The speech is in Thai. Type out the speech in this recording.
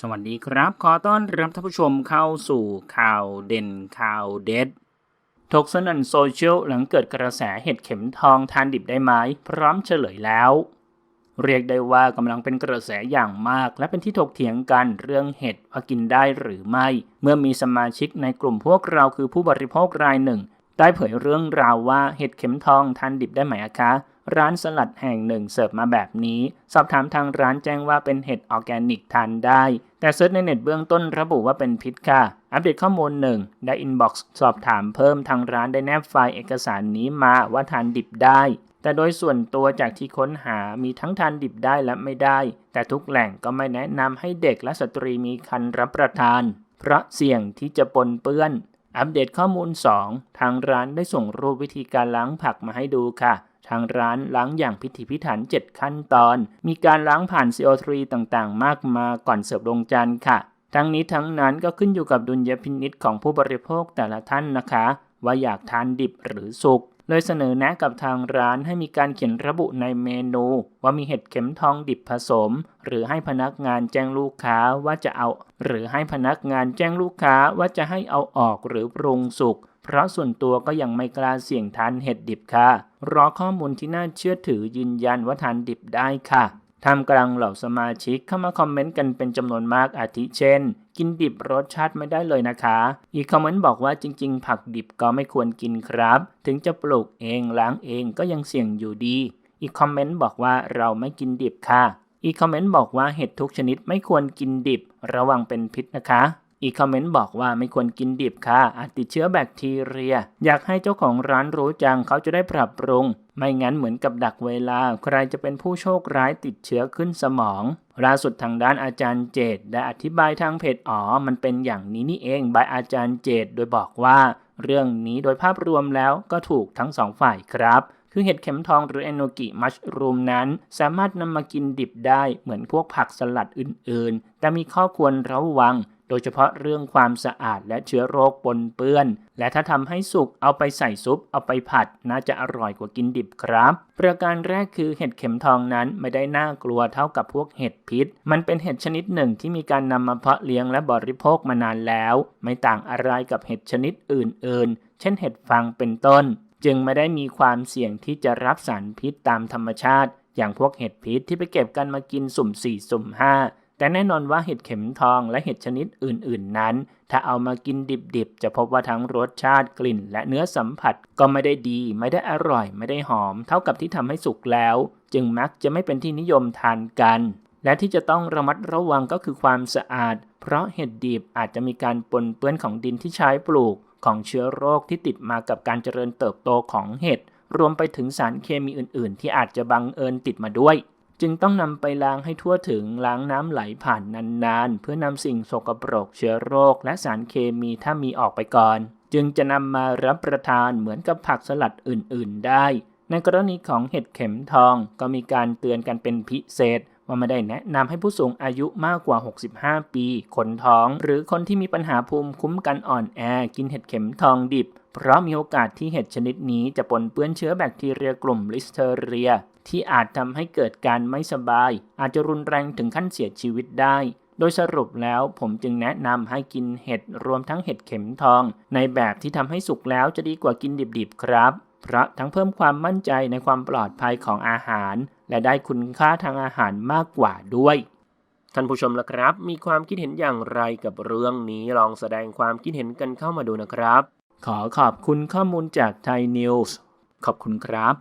สวัสดีครับ ขอต้อนรับท่านผู้ชมเข้าสู่ข่าวเด่นข่าวเด็ดถกสนันโซเชียลหลังเกิดกระแสเห็ดเข็มทองทานดิบได้ไหมพร้อมเฉลยแล้ว เรียกได้ว่ากำลังเป็นกระแสอย่างมาก และเป็นที่ถกเถียงกันเรื่องเห็ดว่ากินได้หรือไม่ เมื่อมีสมาชิกในกลุ่มพวกเราคือผู้บริโภครายหนึ่ง ได้เผยเรื่องราวว่าเห็ดเข็มทองทานดิบได้ไหมคะ ร้านสลัดแห่งหนึ่งเสิร์ฟมาแบบนี้ สอบถามทางร้านแจ้งว่าเป็นเห็ดออร์แกนิกทานได้ แต่เซิร์ชในเน็ตเบื้องต้นระบุว่าเป็นพิษค่ะ อัปเดตข้อมูลหนึ่งได้อินบ็อกซ์สอบถามเพิ่มทางร้านได้แนบไฟล์เอกสารนี้มาว่าทานดิบได้ แต่โดยส่วนตัวจากที่ค้นหามีทั้งทานดิบได้และไม่ได้ แต่ทุกแหล่งก็ไม่แนะนำให้เด็กและสตรีมีครรภ์รับประทาน เพราะเสี่ยงที่จะปนเปื้อนอัปเดตข้อมูล 2 ทางร้านได้ส่งรูปวิธีการล้างผักมาให้ดูค่ะ ทางร้านล้างอย่างพิถีพิถัน 7 ขั้นตอน มีการล้างผ่าน CO3 ต่างๆ มากมาก่อนเสิร์ฟลงจานค่ะ ทั้งนี้ทั้งนั้นก็ขึ้นอยู่กับดุลยพินิษของผู้บริโภคแต่ละท่านนะคะ ว่าอยากทานดิบหรือสุกเลยเสนอแนะกับทางร้านให้มีการเขียนระบุในเมนู ว่ามีเห็ดเข็มทองดิบผสม หรือให้พนักงานแจ้งลูกค้าว่าจะเอา หรือให้พนักงานแจ้งลูกค้าว่าจะให้เอาออกหรือปรุงสุก เพราะส่วนตัวก็ยังไม่กล้าเสี่ยงทานเห็ดดิบค่ะ รอข้อมูลที่น่าเชื่อถือยืนยันว่าทานดิบได้ค่ะท่ามกลางเหล่าสมาชิกเข้ามาคอมเมนต์กันเป็นจำนวนมากอาทิเช่น กินดิบรสชาติไม่ได้เลยนะคะ อีกคอมเมนต์บอกว่าจริง ๆ ผักดิบก็ไม่ควรกินครับ ถึงจะปลูกเองล้างเองก็ยังเสี่ยงอยู่ดี อีกคอมเมนต์บอกว่าเราไม่กินดิบค่ะ อีกคอมเมนต์บอกว่าเห็ดทุกชนิดไม่ควรกินดิบ ระวังเป็นพิษนะคะ อีกคอมเมนต์บอกว่าไม่ควรกินดิบค่ะ อาจติดเชื้อแบคทีเรีย อยากให้เจ้าของร้านรู้จังเขาจะได้ปรับปรุง ไม่งั้นเหมือนกับดักเวลา ใครจะเป็นผู้โชคร้ายติดเชื้อขึ้นสมองล่าสุดทางด้านอาจารย์เจตได้อธิบายทางเพจอ๋อ มันเป็นอย่างนี้นี่เองบายอาจารย์เจตโดยบอกว่า เรื่องนี้โดยภาพรวมแล้วก็ถูกทั้งสองฝ่ายครับคือเห็ดเข็มทองหรือเอโนกิมัชรูมนั้น สามารถนำมากินดิบได้เหมือนพวกผักสลัดอื่นๆ แต่มีข้อควรระวัง โดยเฉพาะเรื่องความสะอาดและเชื้อโรคปนเปื้อน และถ้าทำให้สุกเอาไปใส่ซุป เอาไปผัด น่าจะอร่อยกว่ากินดิบครับ ประการแรกคือเห็ดเข็มทองนั้นไม่ได้น่ากลัวเท่ากับพวกเห็ดพิษ มันเป็นเห็ดชนิดหนึ่งที่มีการนำมาเพาะเลี้ยงและบริโภคมานานแล้ว ไม่ต่างอะไรกับเห็ดชนิดอื่น ๆ เช่นเห็ดฟางเป็นต้น จึงไม่ได้มีความเสี่ยงที่จะรับสารพิษตามธรรมชาติ อย่างพวกเห็ดพิษที่ไปเก็บกันมากินสุ่มสี่สุ่มห้า แต่แน่นอนว่าเห็ดเข็มทองและเห็ดชนิดอื่นๆนั้น ถ้าเอามากินดิบๆ จะพบว่าทั้งรสชาติกลิ่น และเนื้อสัมผัสก็ไม่ได้ดี ไม่ได้อร่อย ไม่ได้หอม เท่ากับที่ทำให้สุกแล้ว จึงมักจะไม่เป็นที่นิยมทานกัน และที่จะต้องระมัดระวังก็คือความสะอาด เพราะเห็ดดิบอาจจะมีการปนเปื้อนของดินที่ใช้ปลูก ของเชื้อโรคที่ติดมากับการเจริญเติบโตของเห็ดรวมไปถึงสารเคมีอื่น ๆ ที่อาจจะบังเอิญติดมาด้วย จึงต้องนำไปล้างให้ทั่วถึงล้างน้ำไหลผ่านนานๆ เพื่อนำสิ่งสกปรกเชื้อโรค และสารเคมีถ้ามีออกไปก่อน จึงจะนำมารับประทานเหมือนกับผักสลัดอื่นๆได้ ในกรณีของเห็ดเข็มทองก็มีการเตือนกันเป็นพิเศษ ว่าไม่ได้แนะนำให้ผู้สูงอายุมากกว่า 65 ปี คนท้อง หรือคนที่มีปัญหาภูมิคุ้มกันอ่อนแอ กินเห็ดเข็มทองดิบ เพราะมีโอกาสที่เห็ดชนิดนี้จะปนเปื้อนเชื้อแบคทีเรียกลุ่มลิสเทอเรีย ที่อาจทำให้เกิดการไม่สบาย อาจจะรุนแรงถึงขั้นเสียชีวิตได้ โดยสรุปแล้วผมจึงแนะนำให้กินเห็ดรวมทั้งเห็ดเข็มทอง ในแบบที่ทำให้สุกแล้วจะดีกว่ากินดิบๆครับเพราะทั้งเพิ่มความมั่นใจในความปลอดภัยของอาหาร และได้คุณค่าทางอาหารมากกว่าด้วยท่านผู้ชมละครับ มีความคิดเห็นอย่างไรกับเรื่องนี้ลองแสดงความคิดเห็นกันเข้ามาดูนะครับ ขอขอบคุณข้อมูลจากไทยนิวส์ขอบคุณครับ